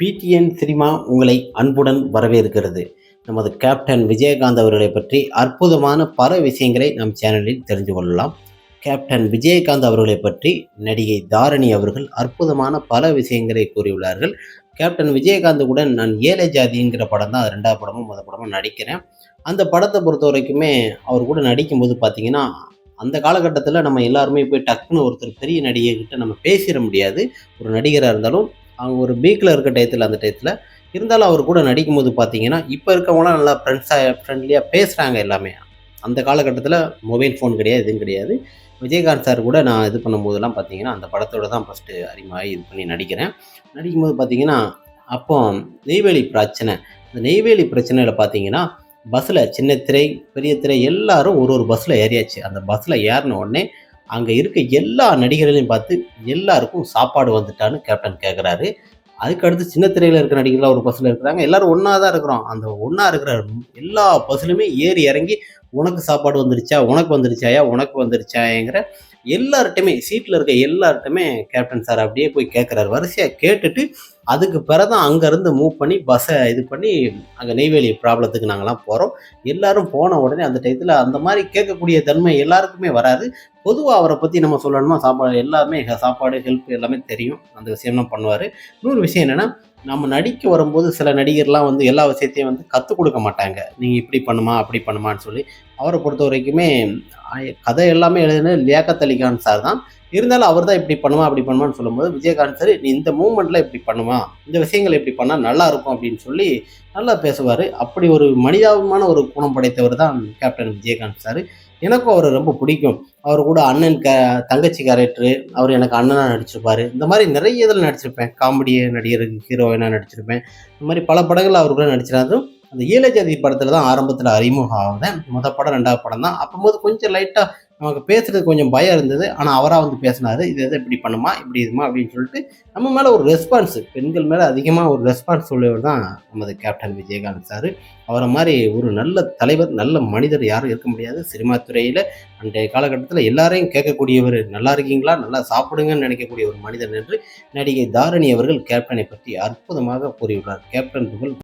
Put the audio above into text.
PTN cinema உங்களை அன்புடன் வரவேற்கிறது. நமது கேப்டன் விஜயகாந்த் அவர்களை பற்றி அற்புதமான பல விஷயங்களை நம் சேனலில் தெரிந்து கொள்ளலாம். கேப்டன் விஜயகாந்த் அவர்களை பற்றி நடிகை தாரணி அவர்கள் அற்புதமான பல விஷயங்களை கூறியுள்ளார்கள். கேப்டன் விஜயகாந்த் கூட நான் ஏழை ஜாதிங்கிற படம் தான் ரெண்டாவது படமும் முத படமும் நடிக்கிறேன். அந்த படத்தை பொறுத்த வரைக்குமே அவர் கூட நடிக்கும்போது பார்த்தீங்கன்னா அந்த காலகட்டத்தில் நம்ம எல்லாருமே போய் டக்குன்னு ஒருத்தர் பெரிய நடிகை கிட்ட நம்ம பேசிட முடியாது. ஒரு நடிகராக இருந்தாலும் அவங்க ஒரு பீக்கில் இருக்க டயத்தில் அந்த டயத்தில் இருந்தாலும் அவர் கூட நடிக்கும் போது பார்த்தீங்கன்னா இப்போ இருக்கவங்களாம் நல்லா ஃப்ரெண்ட்ஸாக ஃப்ரெண்ட்லியாக பேசுகிறாங்க எல்லாமே. அந்த காலகட்டத்தில் மொபைல் ஃபோன் கிடையாது எதுவும் கிடையாது. விஜயகாந்த் சார் கூட நான் இது பண்ணும்போதெல்லாம் பார்த்தீங்கன்னா அந்த படத்தோட தான் ஃபஸ்ட்டு அறிமுகமாகி இது பண்ணி நடிக்கிறேன். நடிக்கும்போது பார்த்தீங்கன்னா அப்போ நெய்வேலி பிரச்சனை. இந்த நெய்வேலி பிரச்சனையில் பார்த்தீங்கன்னா பஸ்ஸில் சின்ன திரை பெரிய திரை எல்லாரும் ஒரு ஒரு பஸ்ஸில் ஏறியாச்சு. அந்த பஸ்ஸில் ஏறின உடனே அங்கே இருக்க எல்லா நடிகர்களையும் பார்த்து எல்லாருக்கும் சாப்பாடு வந்துட்டான்னு கேப்டன் கேட்குறாரு அதுக்கடுத்து சின்ன திரையில் இருக்கிற நடிகர்களாக ஒரு பஸ்ஸில் இருக்கிறாங்க. எல்லோரும் ஒன்றா தான் இருக்கிறோம். அந்த ஒன்றா இருக்கிற எல்லா பஸ்ஸுலையுமே ஏறி இறங்கி உனக்கு சாப்பாடு வந்துருச்சா? உனக்கு வந்துருச்சாயா? உனக்கு வந்துருச்சாங்கிற எல்லார்ட்டையுமே சீட்டில் இருக்க எல்லார்ட்டையுமே கேப்டன் சார் அப்படியே போய் கேட்குறாரு வரிசையாக கேட்டுட்டு அதுக்கு பிறதான் அங்கேருந்து மூவ் பண்ணி பஸ்ஸை இது பண்ணி அங்கே நெய்வேலி ப்ராப்ளத்துக்கு நாங்கள்லாம் போகிறோம் எல்லாரும் போன உடனே அந்த டயத்தில் அந்த மாதிரி கேட்கக்கூடிய தன்மை எல்லாருக்குமே வராது. பொதுவாக அவரை பற்றி நம்ம சொல்லணுமா சாப்பாடு எல்லாமே சாப்பாடு ஹெல்ப் எல்லாமே தெரியும். அந்த விஷயம்லாம் பண்ணுவார். இன்னொரு விஷயம் என்னென்னா நம்ம நடிக்க வரும்போது சில நடிகர்லாம் வந்து எல்லா விஷயத்தையும் வந்து கற்றுக் கொடுக்க மாட்டாங்க. நீங்கள் இப்படி பண்ணுமா அப்படி பண்ணுமான்னு சொல்லி அவரை பொறுத்த வரைக்குமே கதை எல்லாமே எழுதின லியாக்கத் அலிகான் சார் தான். இருந்தாலும் அவர் தான் இப்படி பண்ணுமா அப்படி பண்ணுவான்னு சொல்லும்போது விஜயகாந்த் சார் நீ இந்த மூமெண்ட்டில் இப்படி பண்ணுமா? இந்த விஷயங்கள் இப்படி பண்ணால் நல்லா இருக்கும் அப்படின்னு சொல்லி நல்லா பேசுவார். அப்படி ஒரு மனிதாபமான ஒரு குணம் படைத்தவர் தான் கேப்டன் விஜயகாந்த் சார் எனக்கும் அவர் ரொம்ப பிடிக்கும். அவர் கூட அண்ணன் க தங்கச்சி கேரக்டரு அவர் எனக்கு அண்ணனாக நடிச்சிருப்பார். இந்த மாதிரி நிறைய இதில் நடிச்சிருப்பேன். காமெடி நடிகர் ஹீரோயினாக நடிச்சிருப்பேன். இந்த மாதிரி பல படங்கள் அவர் கூட நடிச்சிருந்தாலும் அந்த ஈழஜாதி படத்தில் தான் ஆரம்பத்தில் அறிமுகம் ஆகுதேன் முத படம் ரெண்டாவது படம் தான். அப்போது கொஞ்சம் லைட்டாக நமக்கு பேசுறது கொஞ்சம் பயம் இருந்தது. ஆனால் அவராக வந்து பேசினாரு இது எதை இப்படி பண்ணுமா இப்படி இதுமா அப்படின்னு சொல்லிட்டு நம்ம மேலே ஒரு ரெஸ்பான்ஸ் பெண்கள் மேலே அதிகமாக ஒரு ரெஸ்பான்ஸ் உள்ளவர் தான் நமது கேப்டன் விஜயகாந்த் சார். அவரை மாதிரி ஒரு நல்ல தலைவர் நல்ல மனிதர் யாரும் இருக்க முடியாது. சினிமா துறையில் அன்றைய காலகட்டத்தில் எல்லாரையும் கேட்கக்கூடியவர் நல்லா இருக்கீங்களா? நல்லா சாப்பிடுங்கன்னு நினைக்கக்கூடிய ஒரு மனிதன் என்று நடிகை தாரணி அவர்கள் கேப்டனை பற்றி அற்புதமாக கூறியுள்ளார். கேப்டன் புகழ்